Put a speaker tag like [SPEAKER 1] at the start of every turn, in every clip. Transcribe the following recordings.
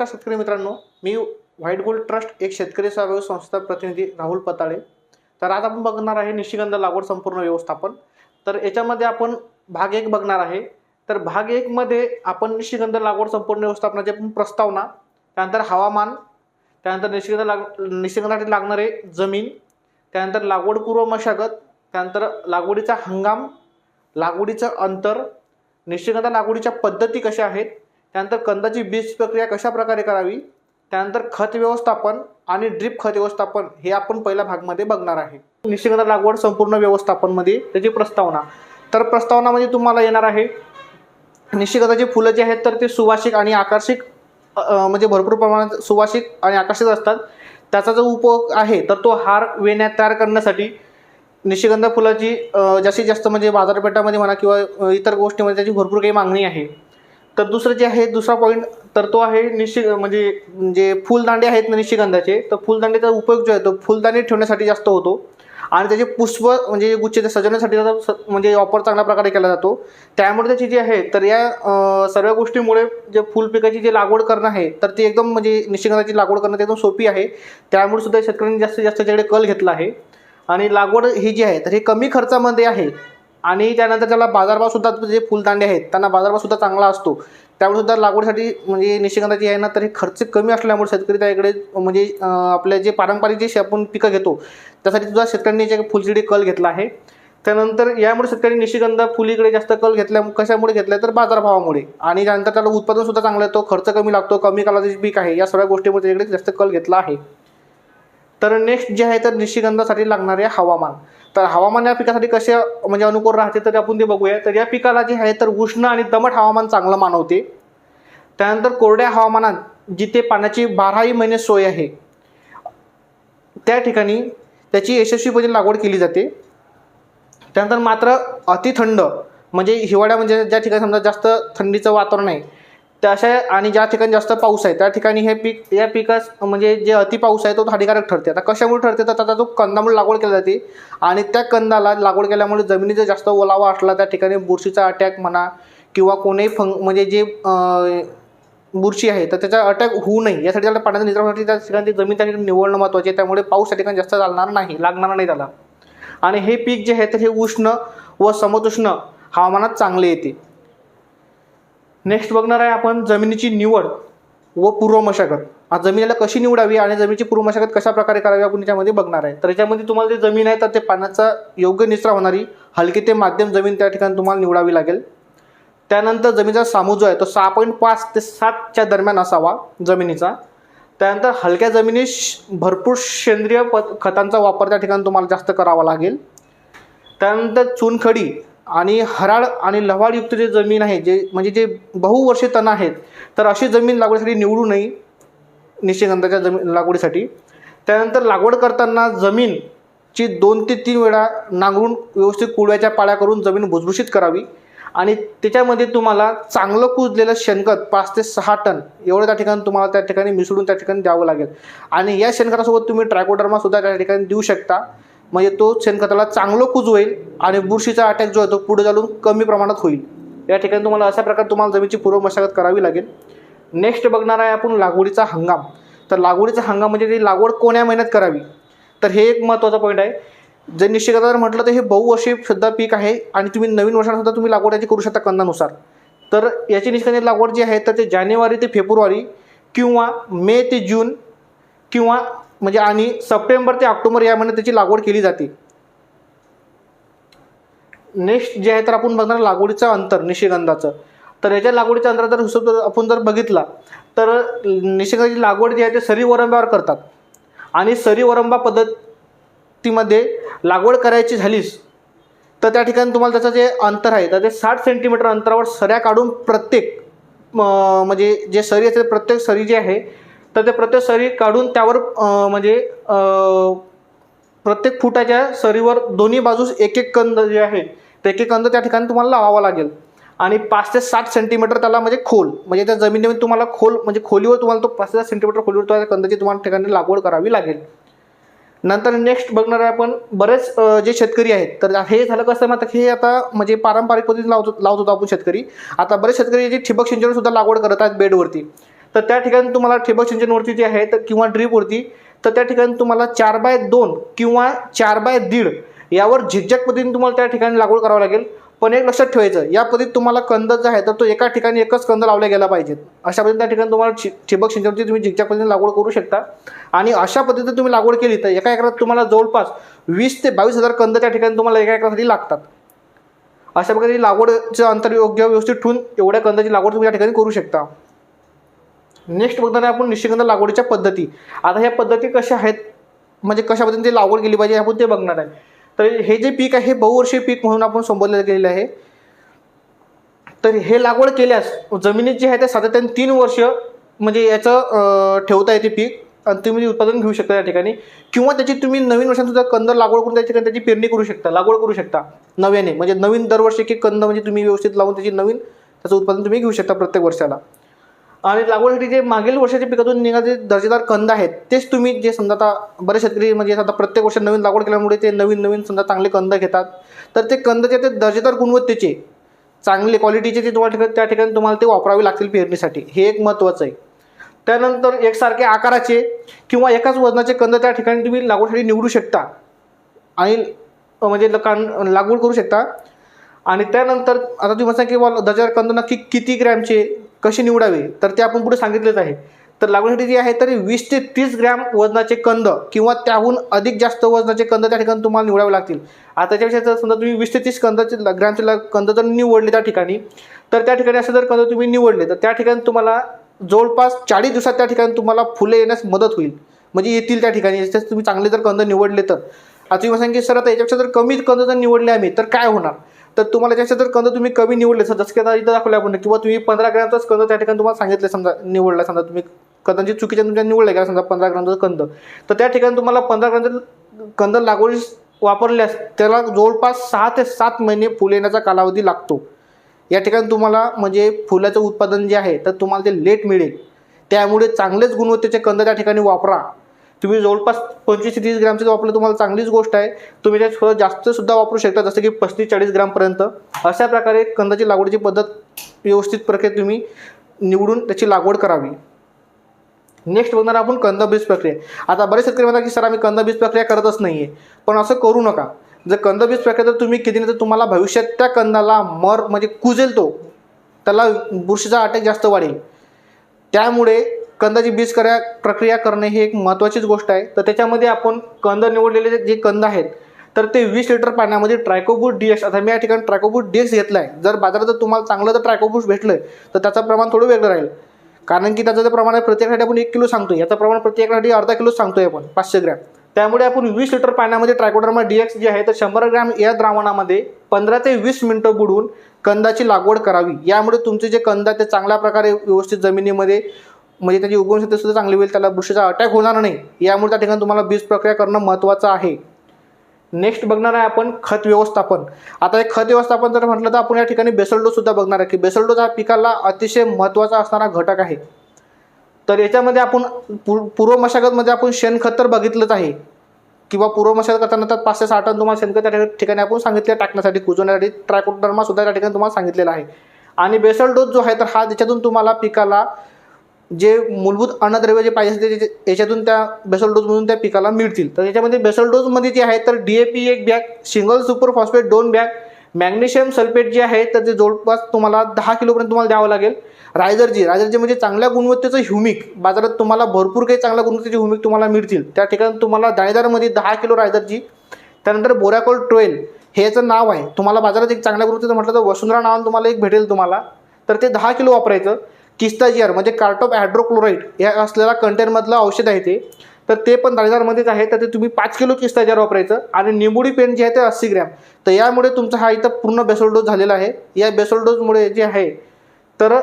[SPEAKER 1] नमस्कार शेतकरी मित्रांनो मी व्हाईट गोल्ड ट्रस्ट एक शेतकरी सहयोग संस्था प्रतिनिधी राहुल पताळे. तर आज आपण बघणार आहे निशिगंध लागवड संपूर्ण व्यवस्थापन. तर याच्यामध्ये आपण भाग एक बघणार आहे. तर भाग एकमध्ये आपण निशिगंध लागवड संपूर्ण व्यवस्थापनाचे आपण प्रस्तावना त्यानंतर हवामान त्यानंतर निशिगंध लाग निशिगंधासाठी लागणारे जमीन त्यानंतर लागवडपूर्व मशागत त्यानंतर लागवडीचा हंगाम लागवडीचं अंतर निशिगंध लागवडीच्या पद्धती कशा आहेत त्यानंतर कंदाची बीज प्रक्रिया कशा प्रकारे करावी? त्यानंतर खत व्यवस्थापन आणि ड्रीप खत व्यवस्थापन हे आपण पहिल्या भागमध्ये बघणार आहे. निशिगंध लागवड संपूर्ण व्यवस्थापनमध्ये त्याची प्रस्तावना. तर प्रस्तावनामध्ये तुम्हाला येणार आहे निशिगंधाची फुलं जी आहेत तर ते सुवासिक आणि आकर्षिक म्हणजे भरपूर प्रमाणात सुवासिक आणि आकर्षित असतात. त्याचा जो उपयोग आहे तर तो हार वेण्यात तयार करण्यासाठी निशिगंध फुलाची जास्तीत जास्त म्हणजे बाजारपेठामध्ये म्हणा किंवा इतर गोष्टीमध्ये त्याची भरपूर काही मागणी आहे. तर दुसरं जे आहे दुसरा पॉईंट तर तो आहे निशि म्हणजे जे फुलदांडे आहेत ना निशिगंधाचे तर फुलदांडेचा उपयोग जो आहे तो फुलदांडे ठेवण्यासाठी जास्त होतो. आणि त्याचे पुष्प म्हणजे गुच्छे गुच्छ ते सजवण्यासाठी त्याचा स- म्हणजे वापर चांगल्या प्रकारे केला जातो. त्यामुळे त्याची जी आहे तर या सर्व गोष्टीमुळे जे फुल पिकाची जी लागवड करणं आहे तर ती एकदम म्हणजे निशिगंधाची लागवड करणं ते एकदम सोपी आहे. त्यामुळे सुद्धा शेतकऱ्यांनी जास्तीत जास्त त्याच्याकडे कल घेतला आहे. आणि लागवड ही जी आहे तर हे कमी खर्चामध्ये आहे. आणि त्यानंतर त्याला बाजारभाव सुद्धा जे फुलदांडे आहेत त्यांना बाजारभाव सुद्धा चांगला असतो. त्यामुळे सुद्धा लागवडीसाठी म्हणजे निशिगंधाची आहे ना तर हे खर्च कमी असल्यामुळे शेतकरी त्याकडे म्हणजे आपले जे पारंपरिक जे शे- आपण पिकं घेतो त्यासाठी सुद्धा शेतकऱ्यांनी जे फुलशिडी कल घेतला आहे. त्यानंतर यामुळे शेतकरी निशिगंध फुलीकडे जास्त कल घेतल्या कशामुळे घेतला तर बाजारभावामुळे. आणि त्यानंतर त्याला उत्पादन सुद्धा चांगलं येतो खर्च कमी लागतो कमी कालावधीचे पीक आहे या सगळ्या गोष्टीमुळे त्याच्याकडे जास्त कल घेतला आहे. तर नेक्स्ट जे आहे तर निशिगंधासाठी लागणारे हवामान. तर हवामान या पिकासाठी कसे म्हणजे अनुकूल राहते तर आपण ते बघूया. तर या पिकाला जे आहे तर उष्ण आणि दमट हवामान चांगलं मानवते. त्यानंतर कोरड्या हवामानात जिथे पाण्याची बाराही महिने सोय आहे त्या ठिकाणी त्याची यशस्वीपणे म्हणजे लागवड केली जाते. त्यानंतर मात्र अतिथंड म्हणजे हिवाळ्या म्हणजे ज्या ठिकाणी समजा जास्त थंडीचं वातावरण आहे त्या अशा आणि ज्या ठिकाणी जास्त पाऊस आहे त्या ठिकाणी हे पीक या पिकास म्हणजे जे अति पाऊस आहे तो हानिकारक ठरते. आता कशामुळे ठरते? तर त्याचा तो कंदामुळे लागवड केली जाते आणि त्या कंदाला लागवड केल्यामुळे जमिनीचा जास्त ओलावा असला त्या ठिकाणी बुरशीचा अटॅक म्हणा किंवा कोणीही फंग म्हणजे जे बुरशी आहे तर त्याचा अटॅक होऊ नये. यासाठी त्याला पाण्याचा निचरासाठी त्या ठिकाणी जमीन त्या ठिकाणी निवडणं महत्त्वाचे आहे. त्यामुळे पाऊस त्या ठिकाणी जास्त चालणार नाही लागणार नाही त्याला. आणि हे पीक जे आहे तर हे उष्ण व समतोष्ण हवामानात चांगले येते. नेक्स्ट बघणार आहे आपण जमिनीची निवड व पूर्व मशागत आज जमिनीला कशी निवडावी आणि जमिनीची पूर्व मशागत कशा प्रकारे करावी आपण याच्यामध्ये बघणार आहे. तर याच्यामध्ये तुम्हाला जे जमीन आहे तर ते पाण्याचा योग्य निचरा होणारी हलकी ते माध्यम जमीन त्या ठिकाणी तुम्हाला निवडावी लागेल. त्यानंतर जमिनीचा सामू जो आहे तो सहा पॉईंट पाच ते सातच्या दरम्यान असावा जमिनीचा. त्यानंतर हलक्या जमिनीत श- भरपूर सेंद्रिय प खतांचा वापर त्या ठिकाणी तुम्हाला जास्त करावा लागेल. त्यानंतर चुनखडी आणि हराळ आणि लव्हाळयुक्त जे जमीन आहे जे म्हणजे जे बहुवर्षे तण आहेत तर अशी जमीन लागवडीसाठी निवडू नये निशिगंधाच्या जमीन लागवडीसाठी. त्यानंतर लागवड करताना जमीनची दोन ते तीन वेळा नांगरून व्यवस्थित कुळव्याच्या पाळ्या करून जमीन भुसभुशीत करावी. आणि त्याच्यामध्ये तुम्हाला चांगलं कुजलेलं शेणखत पाच ते सहा टन एवढं त्या ठिकाणी तुम्हाला त्या ठिकाणी मिसळून त्या ठिकाणी द्यावं लागेल. आणि या शेणखतासोबत तुम्ही ट्रायकोडर्मासुद्धा त्या ठिकाणी देऊ शकता. म्हणजे तो शेणखताला चांगलं कुजवेल आणि बुरशीचा अटॅक जो आहे तो पुढे चालून कमी प्रमाणात होईल. या ठिकाणी तुम्हाला अशा प्रकारे तुम्हाला जमिनीची पूर्व मशागत करावी लागेल. नेक्स्ट बघणार आहे आपण लागवडीचा हंगाम. तर लागवडीचा हंगाम म्हणजे ती लागवड कोण्या महिन्यात करावी? तर हे एक महत्त्वाचा पॉईंट आहे. जर निश्चितता म्हटलं तर हे बहुवर्षी सुद्धा पीक आहे आणि तुम्ही नवीन वर्षातसुद्धा तुम्ही लागवड याची करू शकता कंदानुसार. तर याची निष्कर्ष लागवड जी आहे तर ते जानेवारी ते फेब्रुवारी किंवा मे ते जून किंवा म्हणजे आणि सप्टेंबर ते ऑक्टोबर या महिन्यात त्याची लागवड केली जाते. नेक्स्ट जे आहे तर आपण बघणार लागवडीचं अंतर निशिगंधाचं. तर याच्या लागवडीचं अंतर जर हिशोब जर आपण जर बघितला तर निशिगंधाची लागवड जी आहे ते सरी वरंब्यावर करतात. आणि सरी वरंबा पद्धतीमध्ये लागवड करायची झालीच तर त्या ठिकाणी तुम्हाला त्याचं जे अंतर आहे तर ते साठ सेंटीमीटर अंतरावर सऱ्या काढून प्रत्येक म्हणजे जे सरी असते प्रत्येक सरी जी आहे तर ते प्रत्येक सरी काढून त्यावर म्हणजे प्रत्येक फुटाच्या सरीवर दोन्ही बाजूस एक एक कंद जे आहे ते एक एक कंद त्या ठिकाणी तुम्हाला लावावा लागेल. आणि पाच ते साठ सेंटीमीटर त्याला म्हणजे खोल म्हणजे त्या जमिनीमध्ये तुम्हाला खोल म्हणजे खोलीवर तुम्हाला तो पाच ते सात सेंटीमीटर खोलीवर त्या कंदाची तुम्हाला ठिकाणी लागवड करावी लागेल. नंतर नेक्स्ट बघणार आहे आपण बरेच जे शेतकरी आहेत तर हे झालं कसं मग आता हे आता म्हणजे पारंपरिक पद्धतीने लावतो लावत होतो आपण शेतकरी. आता बरेच शेतकरी जे ठिबक सिंचन सुद्धा लागवड करत आहेत बेडवरती. तर त्या ठिकाणी तुम्हाला ठिबक सिंचनवरती जे आहे तर किंवा ड्रीपवरती तर त्या ठिकाणी तुम्हाला चार बाय दोन किंवा चार बाय दीड यावर झिकझॅक पद्धतीने तुम्हाला त्या ठिकाणी लागवड करावं लागेल. पण एक लक्षात ठेवायचं या पद्धतीत तुम्हाला कंद जो आहे तर तो एका ठिकाणी एकच कंद लावला गेला पाहिजेत. अशा पद्धतीने त्या ठिकाणी तुम्हाला ठिबक सिंचनची तुम्ही झिकझॅक पद्धतीने लागवड करू शकता. आणि अशा पद्धतीने तुम्ही लागवड केली तर एका एकरात तुम्हाला जवळपास वीस ते बावीस हजार कंद त्या ठिकाणी तुम्हाला एका एकरासाठी लागतात. अशा प्रकारे लागवडचं अंतर योग्य व्यवस्थित ठेवून एवढ्या कंदाची लागवड तुम्ही या ठिकाणी करू शकता. नेक्स्ट बघताना आपण निशिगंध लागवडीच्या पद्धती. आता ह्या पद्धती कशा आहेत? म्हणजे कशा पद्धतीने ते लागवड केली पाहिजे आपण ते बघणार आहे. तर हे जे पीक आहे हे बहुवर्षीय पीक म्हणून आपण संबोधलं गेलेलं आहे. तर हे लागवड केल्यास जमिनीत जे आहे ते सातत्याने तीन वर्ष म्हणजे याचं ठेवता येते पीक. आणि तुम्ही म्हणजे उत्पादन घेऊ शकता या ठिकाणी. किंवा त्याची तुम्ही नवीन वर्षांसुद्धा कंद लागवड करून त्या ठिकाणी त्याची पेरणी करू शकता लागवड करू शकता. नव्याने. म्हणजे नवीन दरवर्षी एक कंद म्हणजे तुम्ही व्यवस्थित लावून त्याची नवीन त्याचं उत्पादन तुम्ही घेऊ शकता प्रत्येक वर्षाला. आणि लागवडीसाठी जे मागील वर्षाच्या पिकातून निघाले दर्जेदार कंद आहेत तेच तुम्ही जे समजा आता बरेच शेतकरी म्हणजे आता प्रत्येक वर्ष नवीन लागवड केल्यामुळे ते नवीन नवीन समजा चांगले कंद घेतात. तर ते कंद जे ते दर्जेदार गुणवत्तेचे चांगले क्वालिटीचे ते तुम्हाला त्या ठिकाणी तुम्हाला ते वापरावे लागतील पेरणीसाठी. हे एक महत्त्वाचं आहे. त्यानंतर एकसारखे आकाराचे किंवा एकाच वजनाचे कंद त्या ठिकाणी तुम्ही लागवडसाठी निवडू शकता. आणि म्हणजे कान लागवड करू शकता. आणि त्यानंतर आता तुम्ही म्हणता की बा दर्जेदार कंद नक्की किती ग्रॅमचे? कसे निवडावे? तर ते आपण पुढे सांगितलेच आहे. तर लागवडीसाठी जे आहे तरी वीस ते तीस ग्रॅम वजनाचे कंद किंवा त्याहून अधिक जास्त वजनाचे कंद त्या ठिकाणी तुम्हाला निवडावे लागतील. आता त्याच्यापेक्षा जर समजा तुम्ही वीस ते तीस कंदाचे ग्रॅमचे कंद जर निवडले त्या ठिकाणी तर त्या ठिकाणी असे जर कंद तुम्ही निवडले तर त्या ठिकाणी तुम्हाला जवळपास चाळीस दिवसात त्या ठिकाणी तुम्हाला फुले येण्यास मदत होईल. म्हणजे येतील त्या ठिकाणी. तुम्ही चांगले जर कंद निवडले तर. आता तुम्ही सांगा सर आता याच्यापेक्षा जर कमी कंद जर निवडले आम्ही तर काय होणार? तर तुम्हाला त्याच्या जर कंद तुम्ही कमी निवडले सर जसं की आता इथं दाखवले आपण किंवा तुम्ही पंधरा ग्रॅमचाच कंद त्या ठिकाणी तुम्हाला सांगितले समजा निवडला समजा तुम्ही कंदांची चुकीच्या तुमच्या निवडले का समजा पंधरा ग्रॅमचा कंद. तर त्या ठिकाणी तुम्हाला पंधरा ग्रॅमचा कंद लागवडीस वापरल्यास त्याला जवळपास सहा ते सात महिने फुल येण्याचा कालावधी लागतो. या ठिकाणी तुम्हाला म्हणजे फुलाचं उत्पादन जे आहे तर तुम्हाला ते लेट मिळेल. त्यामुळे चांगलेच गुणवत्तेचे कंद त्या ठिकाणी वापरा. तुम्ही जवळपास पंचवीस ते तीस ग्रामचं वापरलं तुम्हाला चांगलीच गोष्ट आहे. तुम्ही त्यात थोडं जास्त सुद्धा वापरू शकता जसं की पस्तीस चाळीस ग्रामपर्यंत अशा प्रकारे कंदाची लागवडीची पद्धत व्यवस्थित प्रकारे तुम्ही निवडून त्याची लागवड करावी. नेक्स्ट बघणार आपण कंद बीज प्रक्रिया. आता बरेच शेतकरी म्हणतात की सर आम्ही कंद बीज प्रक्रिया करतच नाही आहे पण असं करू नका. जर कंद बीज प्रक्रिया जर तुम्ही केली नाही तर तुम्हाला भविष्यात त्या कंदाला मर म्हणजे कुजेल तो. त्याला बुरशीचा अटॅक जास्त वाढेल. त्यामुळे कंदाची बीज करा प्रक्रिया करणे ही एक महत्त्वाचीच गोष्ट आहे. तर त्याच्यामध्ये आपण कंद निवडलेले जे कंद आहेत तर ते वीस लिटर पाण्यामध्ये ट्रायकोबूट डी एक्स आता मी या ठिकाणी ट्रायकोबूट डी एक्स घेतला आहे जर बाजारात जर तुम्हाला चांगलं जर ट्रायकोबूट भेटलं तर त्याचं प्रमाण थोडं वेगळं राहील. कारण की त्याचं जे प्रमाण आहे प्रत्येकासाठी आपण एक किलो सांगतो याचं प्रमाण प्रत्येकासाठी अर्धा किलो सांगतोय आपण पाचशे ग्रॅम. त्यामुळे आपण वीस लिटर पाण्यामध्ये ट्रायकोडर्मा डी एक्स जे आहे तर शंभर ग्रॅम या द्रावणामध्ये पंधरा ते वीस मिनटं बुडवून कंदाची लागवड करावी. यामुळे तुमचे जे कंद आहे ते चांगल्या प्रकारे व्यवस्थित जमिनीमध्ये म्हणजे त्याची उगवणशक्ती सुद्धा चांगली होईल त्याला बुरशीचा अटॅक होणार नाही. यामुळे त्या ठिकाणी तुम्हाला बीज प्रक्रिया करणं महत्त्वाचं आहे. नेक्स्ट बघणार आहे आपण खत व्यवस्थापन. आता हे खत व्यवस्थापन जर म्हटलं तर आपण या ठिकाणी बेसलडोसुद्धा बघणार आहे की बेसलडोस हा पिकाला अतिशय महत्त्वाचा असणारा घटक आहे. तर याच्यामध्ये आपण पू पूर्व मशागतमध्ये आपण शेणखत तर बघितलंच आहे. किंवा पूर्व मशागत करताना तर पाच ते सहा टन तुम्हाला शेणखत त्या ठिकाणी- ठिकाणी आपण सांगितले टाकण्यासाठी कुजवण्यासाठी. ट्रायकोडर्मा सुद्धा त्या ठिकाणी तुम्हाला सांगितलेला आहे. आणि बेसल डोस जो आहे तर हा त्याच्यातून तुम्हाला पिकाला जे मूलभूत अन्नद्रव्य जे पाहिजे असते ते याच्यातून त्या बेसल डोजमधून त्या पिकाला मिळतील. तर याच्यामध्ये बेसल डोजमध्ये जे आहे तर डी ए पी एक बॅग सिंगल सुपर फॉस्फेट दोन बॅग मॅग्नेशियम सल्फेट जे आहे तर ते जवळपास तुम्हाला दहा किलोपर्यंत तुम्हाला द्यावं लागेल. रायझरजी रायझरजी म्हणजे चांगल्या गुणवत्तेचं ह्युमिक बाजारात तुम्हाला भरपूर काही चांगल्या गुणवत्तेचे ह्युमिक तुम्हाला मिळतील. त्या ठिकाणी तुम्हाला दाणेदारमध्ये दहा किलो रायझरजी त्यानंतर बोराकोल ट्वेल हे याचं नाव आहे. तुम्हाला बाजारात एक चांगल्या गुणवत्तेचं म्हटलं तर वसुंधरा नावानं तुम्हाला एक भेटेल तुम्हाला. तर ते दहा किलो वापरायचं. किस्ताजियर म्हणजे कार्टॉप हायड्रोक्लोराईड या असलेल्या कंटेनमधलं औषध आहे ते. तर ते पण दाणेदारमध्येच आहे तर ते तुम्ही पाच किलो किस्ताजार वापरायचं. आणि निंबुडी पेन जे आहे ते अस्सी ग्रॅम. तर यामुळे तुमचा हा इथं पूर्ण बेसोल डोस झालेला आहे. या बेसोल डोसमुळे जे आहे तर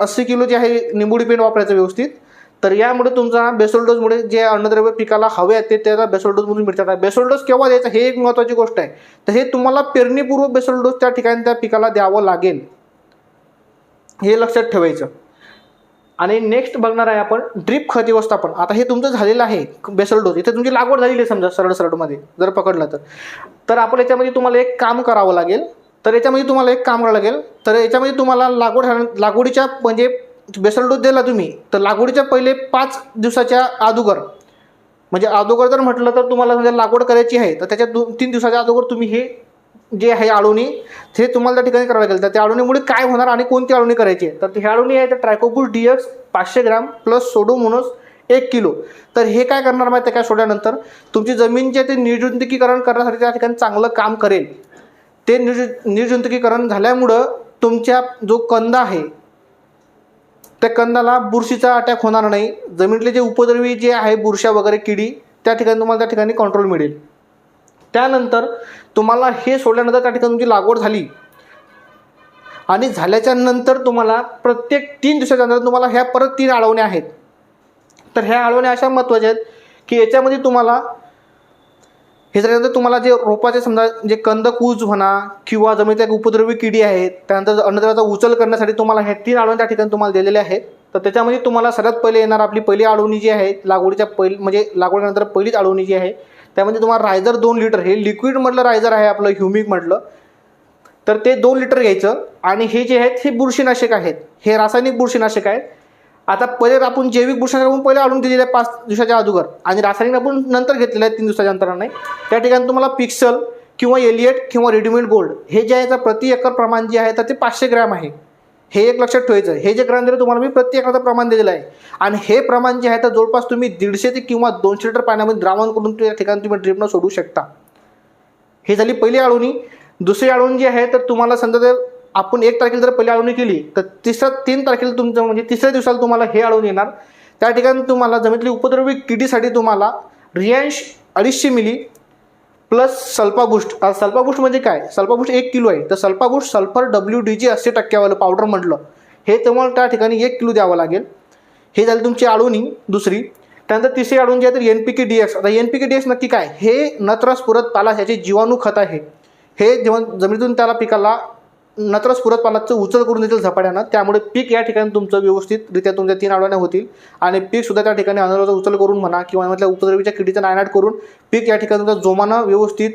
[SPEAKER 1] अस्सी किलो जे आहे निंबुडी पेन वापरायचं व्यवस्थित. तर यामुळे तुमचा बेसोल डोसमुळे जे अन्नद्रव्य पिकाला हवे आहेत ते त्याला बेसोल डोसमधून मिळतात. बेसोल डोस केव्हा द्यायचा हे एक महत्त्वाची गोष्ट आहे. तर हे तुम्हाला पेरणीपूर्व बेसोल डोस त्या ठिकाणी त्या पिकाला द्यावं लागेल. हे लक्षात ठेवायचं. आणि नेक्स्ट बघणार आहे आपण ड्रीप खत व्यवस्थापन. आता हे तुमचं झालेलं आहे बेसल डोस इथे तुमची लागवड झालेली आहे समजा सरळ सरळमध्ये जर पकडलं तर. तर आपण याच्यामध्ये तुम्हाला एक काम करावं लागेल. तर याच्यामध्ये तुम्हाला एक काम करावं लागेल. तर याच्यामध्ये तुम्हाला लागवड लागवडीच्या म्हणजे बेसल डोस दिला तुम्ही तर लागवडीच्या पहिले पाच दिवसाच्या अगोदर म्हणजे अगोदर जर म्हटलं तर तुम्हाला समजा लागवड करायची आहे तर त्याच्या दोन तीन दिवसाच्या अगोदर तुम्ही हे जे आहे आळवणी ते तुम्हाला त्या ठिकाणी करावं लागेल. तर त्या आळवणीमुळे काय होणार आणि कोणती आळवणी करायची आहे? तर ती आळवणी आहे तर ट्रायकोगुल डी एक्स पाचशे ग्राम प्लस सोडोमोनोस एक किलो. तर हे काय करणार माहिती आहे काय सोडल्यानंतर तुमची जमीन जे ते निर्जंतुकीकरण करण्यासाठी त्या ठिकाणी चांगलं काम करेल. ते निर्ज निर्जंतुकीकरण झाल्यामुळं तुमच्या जो कंदा आहे त्या कंदाला बुरशीचा अटॅक होणार नाही. जमिनीतले जे उपद्रवी जे आहे बुरशा वगैरे किडी त्या ठिकाणी तुम्हाला त्या ठिकाणी कंट्रोल मिळेल. त्यानंतर तुम्हाला हे सोडल्यानंतर त्या ठिकाणी तुमची लागवड झाली. आणि झाल्याच्यानंतर तुम्हाला प्रत्येक तीन दिवसाच्या नंतर तुम्हाला ह्या परत तीन आळवण्या आहेत. तर ह्या आळवण्या अशा महत्त्वाच्या आहेत की याच्यामध्ये तुम्हाला हे झाल्यानंतर तुम्हाला जे रोपाचे समजा जे कंदकूज म्हणा किंवा जमिनीत एक उपद्रवी किडी आहेत त्यानंतर अन्नद्रव्याचा उचल करण्यासाठी तुम्हाला ह्या तीन आळवण्या त्या ठिकाणी तुम्हाला दिलेल्या आहेत. तर त्याच्यामध्ये तुम्हाला सगळ्यात पहिले येणार आपली पहिली आळवणी जी आहे लागवडीच्या पहिली म्हणजे लागवडीनंतर पहिलीच आळवणी जी आहे त्यामध्ये तुम्हाला रायझर दोन लिटर हे लिक्विडमधलं रायझर आहे आपलं ह्युमिक म्हटलं तर ते दोन लिटर घ्यायचं. आणि हे जे आहेत हे बुरशीनाशक आहेत. हे रासायनिक बुरशीनाशक आहेत. आता पहिले आपण जैविक बुरशीनाशक आपण पहिले आणून दिलेलं आहे पाच दिवसाच्या अगोदर. आणि रासायनिक आपण नंतर घेतलेलं आहे तीन दिवसाच्या अंतराने. त्या ठिकाणी तुम्हाला पिक्सल किंवा एलिएट किंवा रेडीमेड गोल्ड हे जे आहे तर प्रति एकर प्रमाण जे आहे तर ते पाचशे ग्रॅम आहे. हे एक लक्षात ठेवायचं. हे जे ग्रॅम तुम्हाला मी प्रत्येकाचं प्रमाण दिलेलं आहे. आणि हे प्रमाण जे आहे तर जवळपास तुम्ही दीडशे ते किंवा दोनशे लिटर पाण्यामध्ये द्रावण करून त्या ठिकाणी तुम्ही ड्रिपनं सोडू शकता. हे झाली पहिली आळवणी. दुसरी आळवणी जी आहे तर तुम्हाला समजा जर आपण एक तारखेला जर पहिली आळवणी केली तर तिसऱ्या तीन तारखेला तुमचं म्हणजे तिसऱ्या दिवसाला तुम्हाला हे आळवणी येणार. त्या ठिकाणी तुम्हाला जमितली उपद्रवी किडीसाठी तुम्हाला रियांश अडीचशे मिली प्लस सल्पाबुष्ट आता म्हणजे काय? सल्पाबुष्ट एक किलो आहे. तर सल्पाबुष्ट सल्फर डब्ल्यू डी जी अस्सी टक्क्यावालं पावडर म्हटलं. हे तुम्हाला त्या ठिकाणी एक किलो द्यावं लागेल. हे झाली तुमची आळवणी दुसरी. त्यानंतर तिसरी आळून जी आहे तर N P K D X आता N P K D X नक्की काय? हे नत्रस पुरत पाला ह्याचे जीवाणू खत आहे. हे जेव्हा जमिनीतून त्याला पिकाला नत्रस पुरत पानाचं उचल करून देतील झपाट्यानं. त्यामुळे पीक या ठिकाणी तुमचं व्यवस्थितरित्या तुमच्या तीन आळवण्या होतील. आणि पीकसुद्धा त्या ठिकाणी अनर्वाचा उचल करून म्हणा किंवा मधल्या उपद्रवीच्या किडीचा नायनाट करून पीक या ठिकाणी तुमचं जोमानं व्यवस्थित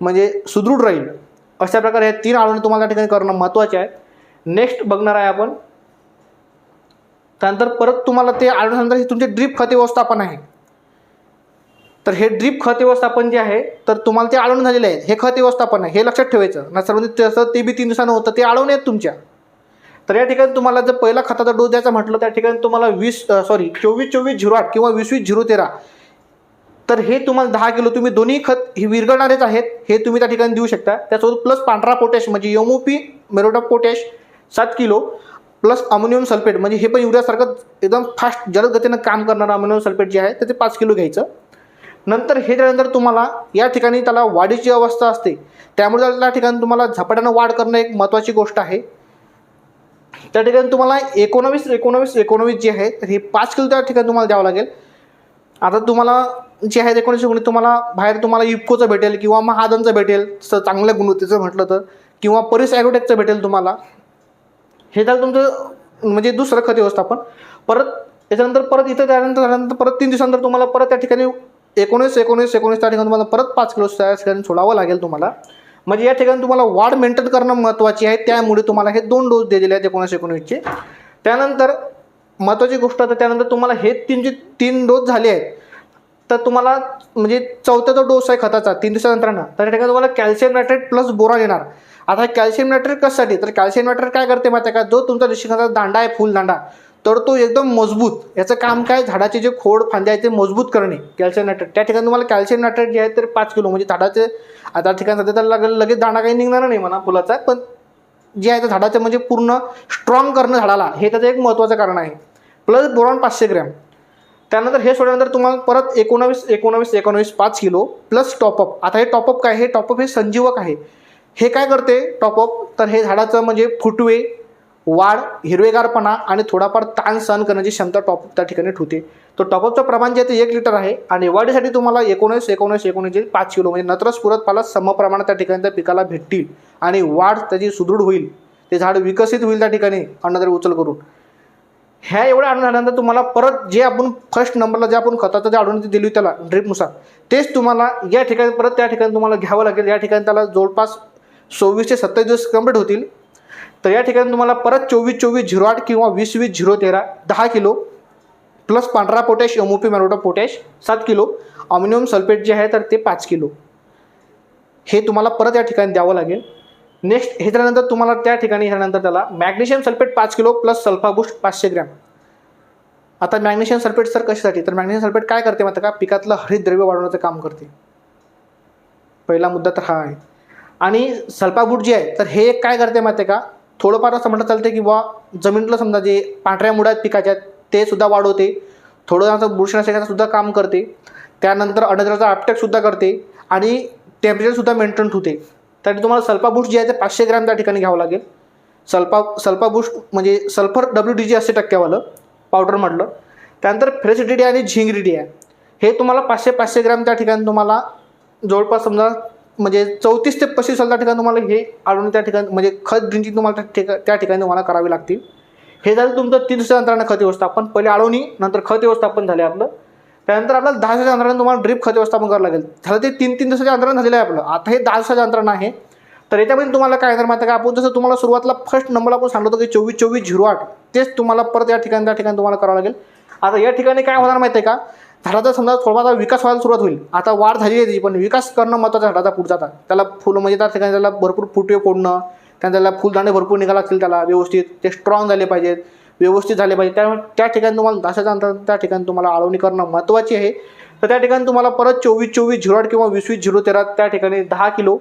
[SPEAKER 1] म्हणजे सुदृढ राहील. अशा प्रकारे हे तीन आळवणी तुम्हाला त्या ठिकाणी करणं महत्त्वाचे आहे. नेक्स्ट बघणार आहे आपण. त्यानंतर परत तुम्हाला ते आढळल्यानंतर तुमचे ड्रीप खते व्यवस्थापन आहे. तर हे ड्रीप खत व्यवस्थापन जे आहे तर तुम्हाला ते आळवून झालेले आहे हे खत व्यवस्थापन आहे. हे लक्षात ठेवायचं. नसर तसं ते बी तीन दिवसानं होतं ते आळवणे आहेत तुमच्या. तर या ठिकाणी तुम्हाला जर पहिला खताचा डोस द्यायचा म्हटलं त्या ठिकाणी तुम्हाला वीस सॉरी चोवीस चोवीस झिरो आठ किंवा वीस वीस झिरो तेरा. तर हे तुम्हाला दहा किलो तुम्ही दोन्ही खत हे विरघळणारेच आहेत हे तुम्ही त्या ठिकाणी देऊ शकता. त्यासोबत प्लस पांढरा पोटॅश म्हणजे यमोपी मेरोडा पोटॅश सात किलो प्लस अमोनियम सल्फेट म्हणजे हे पण युरियासारखं एकदम फास्ट जलद गतीनं काम करणारं अमोनियम सल्फेट जे आहे तर ते पाच किलो घ्यायचं. नंतर हे झाल्यानंतर तुम्हाला या ठिकाणी त्याला वाढीची अवस्था असते. त्यामुळे त्या ठिकाणी तुम्हाला झपाट्यानं वाढ करणं एक महत्त्वाची गोष्ट आहे. त्या ठिकाणी तुम्हाला एकोणावीस एकोणावीस एकोणावीस जे आहे तर हे पाच किलो त्या ठिकाणी तुम्हाला द्यावं लागेल. आता तुम्हाला जे आहे एकोणीसशे एकोणीस तुम्हाला बाहेर तुम्हाला इफ्कोचं भेटेल किंवा महादनचं भेटेल स चांगल्या गुणवत्तेचं म्हटलं तर किंवा परिस ॲग्रोटेकचं भेटेल तुम्हाला. हे झालं तुमचं म्हणजे दुसरं खत व्यवस्थापन. परत त्याच्यानंतर परत इथं त्यानंतर झाल्यानंतर परत तीन दिवसानंतर तुम्हाला परत त्या ठिकाणी एकोणीस एकोणीस एकोणीस त्या ठिकाणी तुम्हाला परत पाच किलो त्या ठिकाणी सोडावं लागेल तुम्हाला. म्हणजे या ठिकाणी तुम्हाला वाढ मेंटेन करणं महत्त्वाची आहे. त्यामुळे तुम्हाला हे दोन डोस दिलेले आहेत एकोणीस एकोणीसचे. त्यानंतर महत्त्वाची गोष्ट आता त्यानंतर तुम्हाला हे तीन जे तीन डोस झाले आहेत तर तुम्हाला म्हणजे चौथा जो डोस आहे खताचा तीन दिवसानंतरनं तर त्या ठिकाणी तुम्हाला कॅल्शियम नायट्रेट प्लस बोरा येणार. आता कॅल्शियम नायट्रेट कशासाठी? तर कॅल्शियम नायट्रेट काय करते माहिती आहे का? जो तुमचा निश्चित दांडा आहे फुल दांडा तर तो एकदम मजबूत. याचं काम काय? झाडाचे जे खोड फांद्या आहेत ते मजबूत करणे. Calcium nitrate. त्या ठिकाणी तुम्हाला कॅल्शियम नायट्रेट जे आहे तर पाच किलो म्हणजे झाडाचे आता ठिकाणी सध्या त्याला लगेच लगेच दाणा काही निघणार नाही म्हणा फुलाचा पण जे आहे ते झाडाचं म्हणजे पूर्ण स्ट्रॉंग करणं झाडाला. हे त्याचं एक महत्त्वाचं कारण आहे. प्लस बोरॉन पाचशे ग्रॅम. त्यानंतर हे सोडल्यानंतर तुम्हाला परत एकोणावीस एकोणावीस एकोणावीस पाच किलो प्लस टॉपअप आता हे टॉपअप काय? हे टॉपअप हे संजीवक आहे. हे काय करते? टॉपअप तर हे झाडाचं म्हणजे फुटवे वाढ हिरवेगारपणा आणि थोडाफार ताण सहन करण्याची क्षमता टॉपअप त्या ठिकाणी ठेवते. तो टॉपअपचं प्रमाण जे आहे ते एक लिटर आहे आणि वाढीसाठी तुम्हाला एकोणीस एकोणीस एकोणीस पाच किलो म्हणजे नत्रस पुरत पाला समप्रमाणात त्या ठिकाणी त्या पिकाला भेटतील आणि वाढ त्याची सुदृढ होईल. ते झाड विकसित होईल त्या ठिकाणी अन्नद्रव्य उचल करून. ह्या एवढ्या आणून झाल्यानंतर तुम्हाला परत जे आपण फर्स्ट नंबरला जे आपण खताचं जे आढळून दिली होती त्याला ड्रिपनुसार तेच तुम्हाला या ठिकाणी परत त्या ठिकाणी तुम्हाला घ्यावं लागेल. या ठिकाणी त्याला जवळपास सव्वीस ते सत्तावीस दिवस कंप्लीट होतील. तर या ठिकाणी तुम्हाला परत चोवीस चोवीस झिरो आठ किंवा वीस वीस झिरो तेरा दहा किलो प्लस पांढरा पोटॅश एम मॅरोटा पोटॅश सात किलो अम्युनियम सल्फेट जे आहे तर ते पाच किलो. हे तुम्हाला परत या ठिकाणी द्यावं लागेल. नेक्स्ट हे झाल्यानंतर तुम्हाला त्या ठिकाणी ह्यानंतर त्याला मॅग्नेशियम सल्फेट पाच किलो प्लस सल्फा बुस्ट पाचशे ग्रॅम. आता मॅग्नेशियम सल्फेट सर कशासाठी? तर मॅग्नेशियम सल्फेट काय करते माहिती का? पिकातलं हरितद्रव्य वाढवण्याचं काम करते. पहिला मुद्दा तर हा आहे. आणि सल्पाबूट जे आहे तर हे एक काय करते माहिती आहे का? थोडंफार असं म्हटलं चालते की बुवा जमिनीतलं समजा जे पांढऱ्या मुळात पिकाच्या आहेत, ते सुद्धा वाढवते. थोडं असं बुरशीनाशकाचं सुद्धा काम करते. त्यानंतर अडद्राचा अपटेकसुद्धा करते आणि टेम्परेचरसुद्धा मेंटेन ठेवते. त्यासाठी तुम्हाला सल्फा बूस्ट जे आहे ते पाचशे ग्रॅम त्या ठिकाणी घ्यावं लागेल. सल्पा सल्फा म्हणजे सल्फर डब्ल्यू डी जी असते टक्क्यावालं पावडर म्हटलं त्यानंतर फ्रेसिडिटी आणि झिंगरिडी आहे हे तुम्हाला पाचशे पाचशे ग्रॅम त्या ठिकाणी तुम्हाला जवळपास समजा म्हणजे चौतीस ते पस्तीस साल त्या ठिकाणी तुम्हाला हे आढळून त्या ठिकाणी म्हणजे खत ड्रिंचिंग तुम्हाला त्या ठिका त्या ठिकाणी तुम्हाला करावी लागतील. हे झालं तुमचं तीन दिवसाच्या अंतरानं खत व्यवस्थापन. पहिले आळवणी नंतर खत व्यवस्थापन झाले आपलं. त्यानंतर आपल्याला दहा दिवसाच्या अंतराने तुम्हाला ड्रिप खत व्यवस्थापन करावं लागेल. झालं ते तीन तीन दिवसाच्या अंतरानं झालेलं आहे आपलं. आता हे दहा दिवसाच्या अंतरानं आहे. तर याच्यामध्ये तुम्हाला काय येणार माहिती आहे का? आपण जसं तुम्हाला सुरुवातीला फर्स्ट नंबर आपण सांगतो की चोवीस चोवीस झिरो आठ. तेच तुम्हाला परत या ठिकाणी त्या ठिकाणी तुम्हाला करावं लागेल. आता या ठिकाणी काय होणार माहिती आहे का? झाडाचा समजा थोडासा विकास व्हायला सुरुवात होईल. आता वाढ झाली आहे त्याची पण विकास करणं महत्त्वाचं झाडाचा पुढचा आता. त्याला फुलं म्हणजे त्या ठिकाणी त्याला भरपूर फुटवे फोडणं त्यानंतर त्याला फुलदाणे भरपूर निघायला लागतील त्याला. व्यवस्थित ते स्ट्रॉंग झाले पाहिजेत. व्यवस्थित झाले पाहिजे त्यामुळे त्या ठिकाणी तुम्हाला दशाच्या अंतर त्या ठिकाणी तुम्हाला आळवणी करणं महत्त्वाची आहे. तर त्या ठिकाणी तुम्हाला परत चोवीस चोवीस झिरो आठ किंवा वीस वीस झिरो तेरा त्या ठिकाणी दहा किलो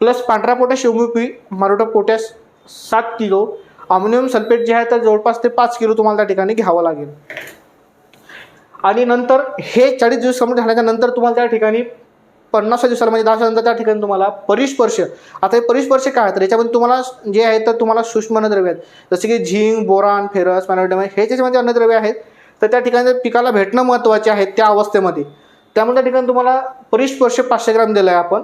[SPEAKER 1] प्लस पांढरा पोटॅश एम मारुटा मारोटा पोटॅश सात किलो अमोनियम सल्फेट जे आहे तर जवळपास ते पाच किलो तुम्हाला त्या ठिकाणी घ्यावं लागेल. आणि नंतर हे चाळीस दिवस कंप्लीट झाल्याच्यानंतर तुम्हाला त्या ठिकाणी पन्नास दिवसाला म्हणजे दहा नंतर त्या ठिकाणी तुम्हाला परिस्पर्श. आता हे परिस्पर्श काय तर याच्यामध्ये तुम्हाला जे आहे तर तुम्हाला सूक्ष्म अन्नद्रव्य आहेत. जसे की झिंक बोरान फेरस मॅनोडम हे ज्याच्यामध्ये अन्नद्रव्य आहेत तर त्या ठिकाणी पिकाला भेटणं महत्त्वाचे आहे त्या अवस्थेमध्ये त्यामुळे त्या ठिकाणी तुम्हाला परिस्पर्श पाचशे ग्राम दिलं आहे आपण.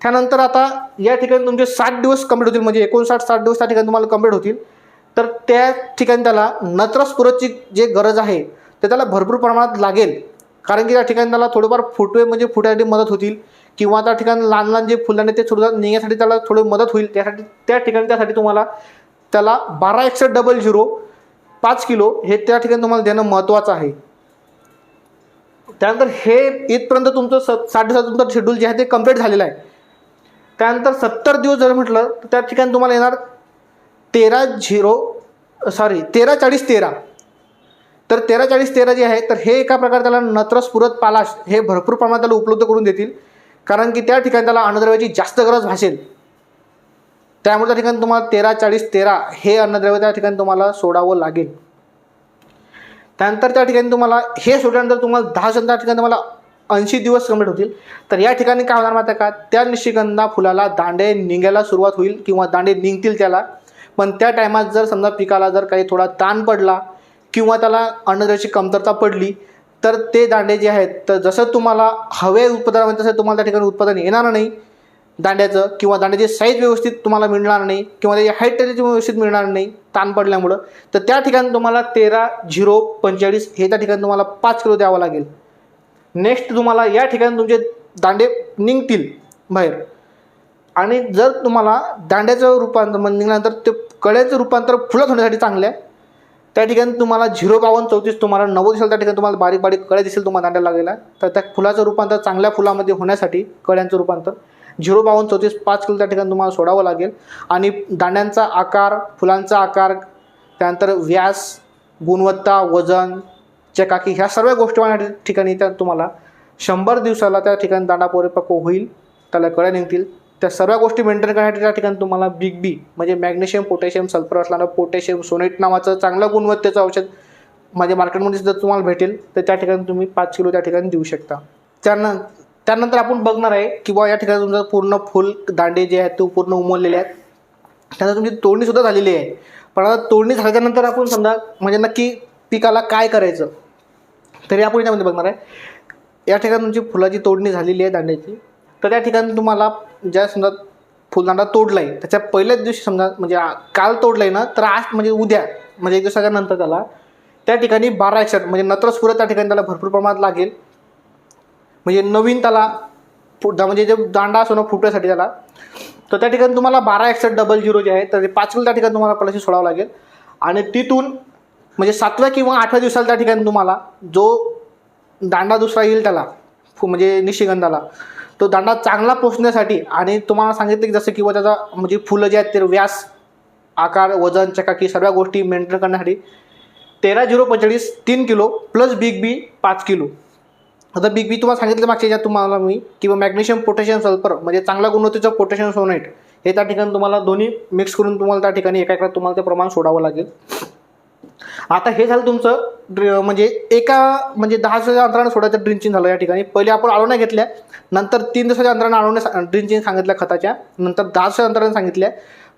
[SPEAKER 1] त्यानंतर आता या ठिकाणी तुमचे साठ दिवस कंप्लीट होतील म्हणजे एकोणसाठ साठ दिवस त्या ठिकाणी तुम्हाला कंप्लीट होतील. तर त्या ठिकाणी त्याला नत्रस्फुरतची जे गरज आहे ते त्याला भरपूर प्रमाणात लागेल. कारण की त्या ठिकाणी त्याला थोडंफार फुटवे म्हणजे फुटायसाठी मदत होतील किंवा त्या ठिकाणी लहान लहान जे फुलांनी ते थोडं निघण्यासाठी त्याला थोडी मदत होईल. त्यासाठी त्या ठिकाणी त्यासाठी तुम्हाला त्याला बारा एकशे डबल झिरो पाच किलो हे त्या ठिकाणी तुम्हाला देणं महत्त्वाचं आहे. त्यानंतर हे इथपर्यंत तुमचं स साठ तुमचं शेड्यूल जे आहे ते कंप्लीट झालेलं आहे. त्यानंतर सत्तर दिवस जर म्हटलं तर त्या ठिकाणी तुम्हाला येणार तेरा झिरो सॉरी तेरा चाळीस तेरा. तर तेरा चाळीस तेरा जे आहे तर हे एका प्रकारे त्याला नत्रस्फुरत पालाश हे भरपूर प्रमाणात त्याला उपलब्ध करून देतील. कारण की त्या ठिकाणी त्याला अन्नद्रव्याची जास्त गरज भासेल. त्यामुळे त्या ठिकाणी तुम्हाला तेरा चाळीस तेरा हे अन्नद्रव्य त्या ठिकाणी तुम्हाला सोडावं लागेल. त्यानंतर त्या ठिकाणी तुम्हाला हे सोडल्यानंतर तुम्हाला दहा त्या ठिकाणी तुम्हाला ऐंशी दिवस कंप्लीट होतील. तर या ठिकाणी काय होणार माहिती आहे का? त्या निशिगंधा फुलाला दांडे निघायला सुरुवात होईल किंवा दांडे निघतील त्याला. पण त्या टायमात जर समजा पिकाला जर काही थोडा ताण पडला किंवा त्याला अन्नद्रव्याची कमतरता पडली तर ते दांडे जे आहेत तर जसं तुम्हाला हवे उत्पादनामध्ये तसं तुम्हाला त्या ठिकाणी उत्पादन येणार नाही. दांड्याचं किंवा दांड्याची साईज व्यवस्थित तुम्हाला मिळणार नाही किंवा त्याची हाईट त्याची व्यवस्थित मिळणार नाही ताण पडल्यामुळं. तर त्या ठिकाणी तुम्हाला तेरा झिरो पंचेचाळीस हे त्या ठिकाणी तुम्हाला पाच किलो द्यावं लागेल. नेक्स्ट तुम्हाला या ठिकाणी तुमचे दांडे निघतील बाहेर. आणि जर तुम्हाला दांड्याचं रूपांतर म्हणजे निघाल्यानंतर ते कळ्याचं रूपांतर फुलत होण्यासाठी चांगलं आहे त्या ठिकाणी तुम्हाला झिरो बावन्न चौतीस तुम्हाला नव्वद दिसेल त्या ठिकाणी तुम्हाला बारीक बारीक कळ्या दिसेल तुम्हाला दांड्या लागलेला तर त्या फुलाचं रूपांतर चांगल्या फुलामध्ये होण्यासाठी कळ्यांचं रूपांतर. झिरो बावन्न चौतीस पाच किलो त्या ठिकाणी तुम्हाला सोडावं लागेल. आणि दांड्यांचा आकार फुलांचा आकार त्यानंतर व्यास गुणवत्ता वजन चकाकी ह्या सर्व गोष्टी ठिकाणी त्या तुम्हाला शंभर दिवसाला त्या ठिकाणी दांडा परिपक्व होईल. त्याला कळ्या निघतील. त्या सर्व गोष्टी मेंटेन करण्यासाठी त्या ठिकाणी तुम्हाला बिग बी म्हणजे मॅग्नेशियम पोटॅशियम सल्फर असणारं पोटॅशियम सोनेट नावाचं चांगलं गुणवत्तेचं औषध माझ्या मार्केटमध्ये सुद्धा तुम्हाला भेटेल तर त्या ठिकाणी तुम्ही पाच किलो त्या ठिकाणी देऊ शकता. त्यानं त्यानंतर आपण बघणार आहे की या ठिकाणी तुमचं पूर्ण फुल दांडे जे आहेत ते पूर्ण उमललेले आहेत. त्यानंतर तुमची तोडणीसुद्धा झालेली आहे. पण आता तोडणी झाल्यानंतर आपण समजा म्हणजे नक्की पिकाला काय करायचं तरी आपण याच्यामध्ये बघणार आहे. या ठिकाणी तुमची फुलाची तोडणी झालेली आहे दांड्याची. तर त्या ठिकाणी तुम्हाला ज्या समजा फुलदांडा तोडला आहे त्याच्या पहिल्याच दिवशी समजा म्हणजे काल तोडला आहे ना तर आज म्हणजे उद्या म्हणजे एक दिवसाच्या नंतर त्याला त्या ठिकाणी बारा अक्षर म्हणजे नत्रस्फुरत त्या ठिकाणी त्याला भरपूर प्रमाणात लागेल. म्हणजे नवीन त्याला फुट म्हणजे जे दांडा असो ना फुटण्यासाठी त्याला तर त्या ठिकाणी तुम्हाला बारा एक्सट डबल झिरो जे आहे तर ते पाच किलो त्या ठिकाणी तुम्हाला पलाशी सोडावं लागेल. आणि तिथून म्हणजे सातव्या किंवा आठव्या दिवसाला त्या ठिकाणी तुम्हाला जो दांडा दुसरा येईल त्याला फु- म्हणजे निशिगंधाला तो दांडा चांगला पोचण्यासाठी आणि तुम्हाला सांगितलं की जसं किंवा त्याचा म्हणजे फुलं जे आहेत ते व्यास आकार वजन चकाकी सर्व गोष्टी मेंटेन करण्यासाठी तेरा झिरो पंचेचाळीस तीन किलो प्लस बिग बी पाच किलो. आता बिग बी तुम्हाला सांगितलं मागच्या याच्यात तुम्हाला मी किंवा मॅग्नेशियम पोटॅशियम सल्फर म्हणजे चांगल्या गुणवत्तेचं पोटॅशियम सोनाईट हे त्या ठिकाणी तुम्हाला दोन्ही मिक्स करून तुम्हाला त्या ठिकाणी एका एका तुम्हाला ते प्रमाण सोडावं लागेल. आता हे झालं तुमचं ड्र- म्हणजे एका म्हणजे दहा दिवसाच्या अंतराने सोडायचं ड्रिंचिंग झालं या ठिकाणी. पहिले आपण आळवण्या घेतल्या नंतर तीन दिवसाच्या अंतराने आळवण्या ड्रिंचिंग सांगितल्या खताच्या नंतर दहा दिवसाच्या अंतराने सांगितल्या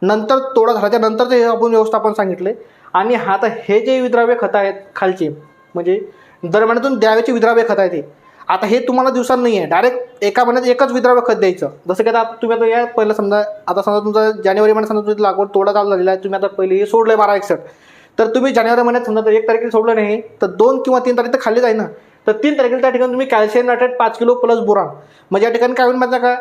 [SPEAKER 1] नंतर तोडा झाल्याच्यानंतर ते आपण व्यवस्थापन सांगितले. आणि हा आता हे जे विद्राव्य खतं आहेत खालचे म्हणजे दरम्यानातून द्यावेचे विद्राव्य खत आहे ते. आता हे तुम्हाला दिवसात नाही आहे डायरेक्ट एका महिन्यात एकच विद्राव्य खत द्यायचं. जसं की आता तुम्ही आता या पहिलं समजा आता समजा तुमचा जानेवारी महिन्यात समजा तुमची लागवड तोडा चालू झालेला आहे तुम्ही आता पहिले हे सोडलं आहे बारा एकसठ तर तुम्ही जानेवारी महिन्यात समजा तर एक तारखेला सोडलं नाही तर दोन किंवा तीन तारीख तर खाली जाईल ना. तर तीन तारखेला त्या ठिकाणी तुम्ही कॅल्शियम नायट्रेट पाच किलो प्लस बोरान म्हणजे या ठिकाणी काय होईल माझा का?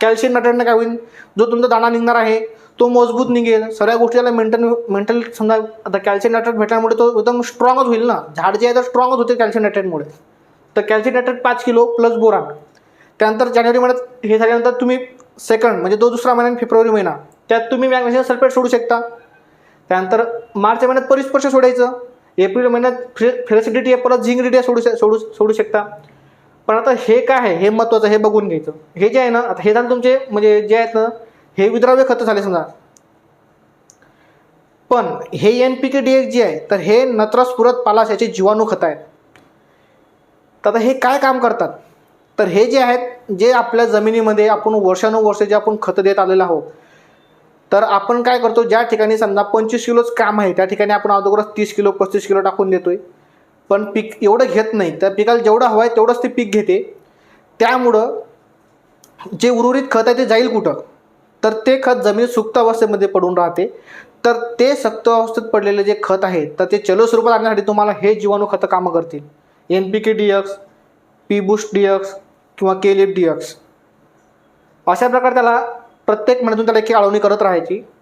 [SPEAKER 1] कॅल्शियम नायट्रेटनं काय होईल? जो तुमचा दाणा निघणार आहे तो मजबूत निघेल. सगळ्या गोष्टी त्याला मेंटेन मेंटल समजा आता कॅल्शियम नायट्रेट भेटल्यामुळे तो एकदम स्ट्रॉंगच होईल ना. झाड जे आहे तर स्ट्रॉंगच होते कॅल्शियम नायट्रेटमुळे तर कॅल्शियम नायट्रेट पाच किलो प्लस बोरान त्यानंतर जानेवारी महिन्यात हे झाल्यानंतर तुम्ही सेकंड म्हणजे तो दुसरा महिना फेब्रुवारी महिना त्यात तुम्ही मॅग्नेशियम सल्फेट सोडू शकता. त्यानंतर मार्च महिन्यात परिस्पर्श सोडायचं. एप्रिल महिन्यात फ्रे फ्रेसिडिटी आहे परत झिंग रिडिया सोडू शक- सोडू सोडू शकता. पण आता हे काय आहे? हे महत्त्वाचं हे बघून घ्यायचं. हे जे आहे ना आता हे झालं तुमचे म्हणजे जे आहेत ना हे विद्राव्य खतं झाले समजा. पण हे N P K D X जे आहे तर हे नत्रास पुरत पालास याचे जीवाणू खतं आहेत. तर आता हे काय काम करतात? तर हे जे आहेत जे आपल्या जमिनीमध्ये आपण वर्षानुवर्ष जे आपण खतं देत आलेलं आहोत तर आपण काय करतो ज्या ठिकाणी समजा पंचवीस किलोच काम आहे त्या ठिकाणी आपण अगोदरच तीस किलो पस्तीस किलो टाकून देतोय. पण पीक एवढं घेत नाही त्या पिकाला जेवढं हवं आहे तेवढंच ते पीक घेते. त्यामुळं जे उर्वरित खत आहे ते जाईल कुठं? तर ते खत जमीन सुप्त अवस्थेमध्ये पडून राहते. तर ते सक्त अवस्थेत पडलेले जे खत आहे तर ते चलो स्वरूपात आणण्यासाठी तुम्हाला हे जीवाणू खतं कामं करतील. N P K D X P boost D X किंवा केलिप डी एक्स अशा प्रकारे त्याला प्रत्येक महिन्यातून त्याला एक आळवणी करत राहायची.